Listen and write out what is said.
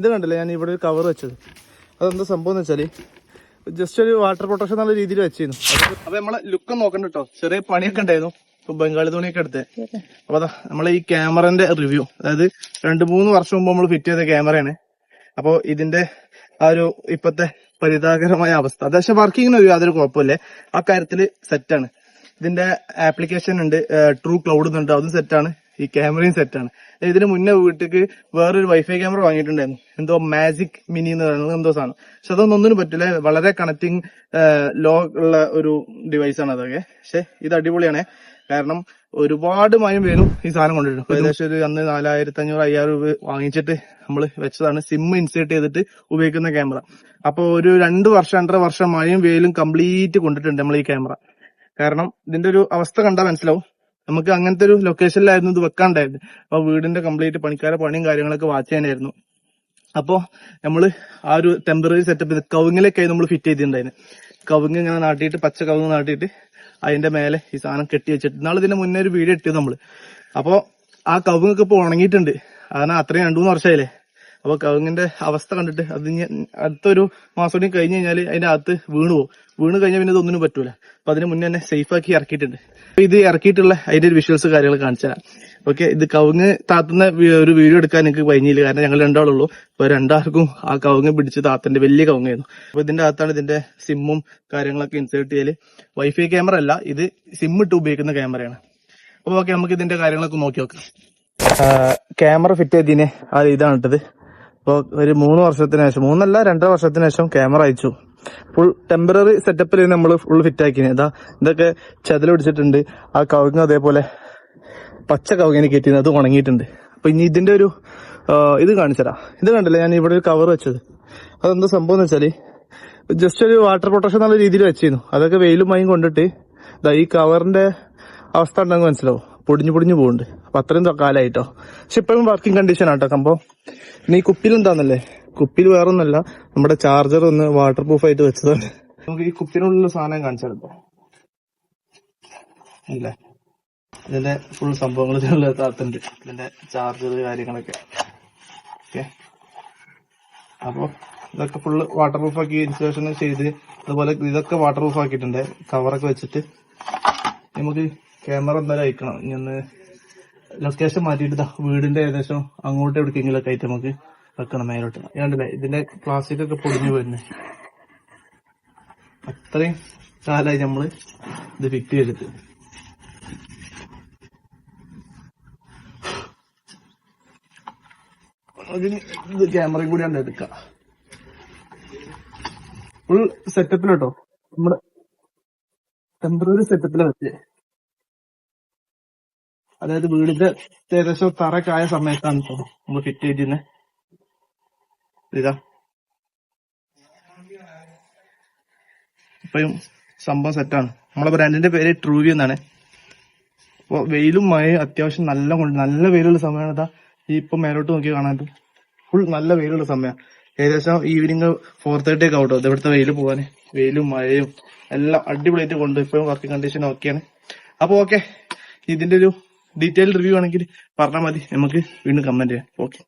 ഇത് കണ്ടില്ലേ? ഞാൻ ഇവിടെ ഒരു കവർ വെച്ചത്. അതെന്താ സംഭവം എന്ന് വെച്ചാൽ ജസ്റ്റ് ഒരു വാട്ടർ പ്രൊട്ടക്ഷൻ എന്നുള്ള രീതിയിൽ വെച്ചിരുന്നു. അപ്പൊ നമ്മളെ ലുക്ക് നോക്കണ്ട കേട്ടോ ചെറിയ പണിയൊക്കെ ഉണ്ടായിരുന്നു. ബംഗാളി തുണിയൊക്കെ എടുത്തേ. അപ്പൊ അതാ നമ്മളെ ഈ ക്യാമറന്റെ റിവ്യൂ അതായത് രണ്ട് മൂന്ന് വർഷം മുമ്പ് നമ്മൾ ഫിറ്റ് ചെയ്ത ക്യാമറയാണ്. അപ്പോൾ ഇതിന്റെ ആ ഒരു ഇപ്പത്തെ പരിതാകരമായ അവസ്ഥ. അതായത് വർക്കിങ്ങിന് ഒരു യാതൊരു കുഴപ്പമില്ലേ. ആ കാര്യത്തിൽ സെറ്റാണ് ഇതിന്റെ ആപ്ലിക്കേഷൻ ഉണ്ട് ട്രൂ ക്ലൗഡ് എന്നുണ്ട്. അതും സെറ്റാണ് ഈ ക്യാമറയും സെറ്റാണ് ഇതിന് മുന്നേ വീട്ടിക്ക് വേറൊരു വൈഫൈ ക്യാമറ വാങ്ങിയിട്ടുണ്ടായിരുന്നു. എന്തോ മാജിക് മിനി എന്ന് പറയുന്നത് എന്തോ സാധനം. പക്ഷെ അതൊന്നും ഒന്നിനും പറ്റില്ല. വളരെ കണക്റ്റിംഗ് ലോ ഉള്ള ഒരു ഡിവൈസ് ആണ് അതൊക്കെ. പക്ഷെ ഇത് അടിപൊളിയാണ്. കാരണം ഒരുപാട് മയം വരും ഈ സാധനം കൊണ്ടുവരും ഏകദേശം ഒരു അന്ന് നാലായിരത്തി അഞ്ഞൂറ് അയ്യായിരം രൂപ വാങ്ങിച്ചിട്ട് നമ്മൾ വെച്ചതാണ്. സിം ഇൻസേർട്ട് ചെയ്തിട്ട് ഉപയോഗിക്കുന്ന ക്യാമറ അപ്പൊ ഒരു രണ്ട് വർഷം രണ്ടര വർഷം മഴയും വെയിലും കംപ്ലീറ്റ് കൊണ്ടിട്ടുണ്ട് നമ്മൾ ഈ ക്യാമറ കാരണം ഇതിന്റെ ഒരു അവസ്ഥ കണ്ടാൽ മനസ്സിലാവും. നമുക്ക് അങ്ങനത്തെ ഒരു ലൊക്കേഷനിലായിരുന്നു ഇത് വെക്കാണ്ടായിരുന്നു അപ്പൊ വീടിന്റെ കംപ്ലീറ്റ് പണിക്കാരെ പണിയും കാര്യങ്ങളൊക്കെ വാച്ച് ചെയ്യാനായിരുന്നു. അപ്പോ നമ്മൾ ആ ഒരു ടെമ്പററി സെറ്റപ്പ് ചെയ്ത് കവുങ്ങിലൊക്കെ നമ്മൾ ഫിറ്റ് ചെയ്തിട്ടുണ്ടായിരുന്നു. കവുങ്ങ് ഇങ്ങനെ നാട്ടിയിട്ട് പച്ച കവുങ്ങ് നാട്ടിയിട്ട് അതിന്റെ മേലെ ഈ സാധനം കെട്ടി വെച്ചിട്ട്. നാളെ ഇതിന്റെ മുന്നേ ഒരു വീട് ഇട്ടു നമ്മൾ. അപ്പോ ആ കവുങ്ങൊക്കെ ഇപ്പൊ ഉണങ്ങിയിട്ടുണ്ട്. കാരണം അത്രയും രണ്ടു മൂന്ന് വർഷമായില്ലേ അപ്പൊ കവുങ്ങിന്റെ അവസ്ഥ കണ്ടിട്ട് അത് അടുത്തൊരു മാസം കൂടി കഴിഞ്ഞ് കഴിഞ്ഞാൽ അതിന്റെ അകത്ത് വീണ് പോകും വീണ് കഴിഞ്ഞാൽ പിന്നെ ഇതൊന്നിനും പറ്റൂല. അപ്പൊ അതിന് മുന്നേ തന്നെ സേഫ് ആക്കി ഇറക്കിയിട്ടുണ്ട്. അപ്പൊ ഇത് ഇറക്കിയിട്ടുള്ള അതിന്റെ ഒരു വിഷ്വൽസ് കാര്യങ്ങൾ കാണിച്ചു തരാം. ഓക്കെ ഇത് കവുങ്ങ് താത്തുന്ന ഒരു വീഡിയോ എടുക്കാൻ എനിക്ക് കഴിഞ്ഞില്ല കാരണം ഞങ്ങൾ രണ്ടാളുള്ളൂ. അപ്പൊ രണ്ടാൾക്കും ആ കവുങ്ങ് പിടിച്ച് താത്തന്റെ വലിയ കവുങ്ങായിരുന്നു. അപ്പൊ ഇതിന്റെ അകത്താണ് ഇതിന്റെ സിമ്മും കാര്യങ്ങളൊക്കെ ഇൻസേർട്ട് ചെയ്യൽ. വൈഫൈ ക്യാമറ അല്ല ഇത് സിം ഇട്ട് ഉപയോഗിക്കുന്ന ക്യാമറയാണ് അപ്പൊ ഓക്കെ നമുക്ക് ഇതിന്റെ കാര്യങ്ങളൊക്കെ നോക്കി നോക്കാം. ക്യാമറ ഫിറ്റ് ചെയ്തതിന് ആ ഇതാണ് ഇട്ടത്. അപ്പൊ ഒരു മൂന്ന് വർഷത്തിന് ശേഷം മൂന്നല്ല രണ്ടര വർഷത്തിന് ശേഷം ക്യാമറ അയച്ചു. ഫുൾ ടെമ്പററി സെറ്റപ്പിൽ നമ്മൾ ഫുൾ ഫിറ്റ് ആക്കി ഇതാ ഇതൊക്കെ ചെതൽ പിടിച്ചിട്ടുണ്ട്. ആ കവുങ്ങ് അതേപോലെ പച്ച കവുങ്ങിന് കയറ്റി അത് ഉണങ്ങിയിട്ടുണ്ട്. അപ്പൊ ഇനി ഇതിന്റെ ഒരു ഇത് കാണിച്ചരാ. ഇത് കണ്ടില്ലേ? ഞാൻ ഇവിടെ ഒരു കവർ വെച്ചത്. അതെന്താ സംഭവം എന്ന് വെച്ചാൽ ജസ്റ്റ് ഒരു വാട്ടർ പ്രൊട്ടക്ഷൻ എന്നുള്ള രീതിയിൽ വെച്ചിരുന്നു. അതൊക്കെ വെയിലും മയും കൊണ്ടിട്ട് ഈ കവറിന്റെ അവസ്ഥ ഉണ്ടെങ്കിൽ മനസ്സിലാവും. പൊടിഞ്ഞു പൊടിഞ്ഞു പോകുന്നുണ്ട് അപ്പൊ അത്രയും കാലമായിട്ടോ പക്ഷെ ഇപ്പോഴും വർക്കിംഗ് കണ്ടീഷൻ ആട്ടോ സംഭവം. ഇനി ഈ കുപ്പിൽ വേറൊന്നല്ല. നമ്മുടെ ചാർജർ ഒന്ന് വാട്ടർ പ്രൂഫ് ആയിട്ട് വെച്ചതാണ്. നമുക്ക് ഈ കുപ്പിനുള്ള സാധനം കാണിച്ചാലോ? അല്ലേ ഇതിന്റെ ഫുൾ സംഭവങ്ങൾ താത്തുണ്ട് ഇതിന്റെ ചാർജർ കാര്യങ്ങളൊക്കെ. ഓക്കെ. അപ്പോൾ ഇതൊക്കെ ഫുള്ള് വാട്ടർ പ്രൂഫ് ആക്കി ഇൻസുലേഷൻ ചെയ്ത് അതുപോലെ ഇതൊക്കെ വാട്ടർ പ്രൂഫ് ആക്കിയിട്ടുണ്ട് കവറൊക്കെ വെച്ചിട്ട്. നമുക്ക് ക്യാമറ എന്തായാലും അയക്കണം. ഇനി ഒന്ന് ലൊക്കേഷൻ മാറ്റിയിട്ട് വീടിന്റെ ഏകദേശം അങ്ങോട്ട് എവിടേക്കെങ്കിലൊക്കെ ആയിട്ട് നമുക്ക് വെക്കണം മേലോട്ട്. കണ്ടില്ലേ ഇതിന്റെ പ്ലാസ്റ്റിക് ഒക്കെ പൊടിഞ്ഞു വരുന്നത് അത്രയും കാലമായി നമ്മൾ ഇത് ഫിറ്റ് ചെയ്തിട്ട്. അതിന് ഇത് ക്യാമറയും കൂടി ഉണ്ട് എടുക്കാം. ഫുൾ സെറ്റപ്പിലോട്ടോ നമ്മുടെ ടെമ്പററി സെറ്റപ്പിലാണ് വെച്ചേ. അതായത് വീടിന്റെ ഏകദേശം തറക്കായ സമയത്താണ് ഇപ്പൊ നമ്മൾ ഫിറ്റ് ചെയ്തിരുന്നത് ഇതാ. ഇപ്പഴും സംഭവം സെറ്റാണ് നമ്മളെ ബ്രാൻഡിന്റെ പേര് ട്രൂവി എന്നാണ്. അപ്പൊ വെയിലും മഴയും അത്യാവശ്യം നല്ല കൊണ്ട് നല്ല വെയിലുള്ള സമയമാണ് ഇതാ ഈ ഇപ്പൊ മേലോട്ട് നോക്കി കാണാൻ ഫുൾ നല്ല വെയിലുള്ള സമയം. ഏകദേശം ഈവനിങ് ഫോർ തേർട്ടി ഒക്കെ ആവട്ടോ ഇവിടുത്തെ വെയിൽ പോവാന്. വെയിലും മഴയും എല്ലാം അടിപൊളിയായിട്ട് കൊണ്ട് ഇപ്പോഴും വർക്കിംഗ് കണ്ടീഷൻ ഓക്കെയാണ് അപ്പൊ ഓക്കെ ഇതിന്റെ ഒരു ഡീറ്റെയിൽ റിവ്യൂ ആണെങ്കിൽ പറഞ്ഞാൽ മതി. നമുക്ക് വീണ്ടും കമന്റ് ചെയ്യാം. ഓക്കെ